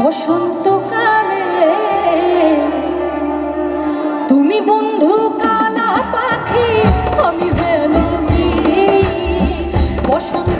বসন্তকালে তুমি বন্ধু কালা পাখি আমি যেন বসন্ত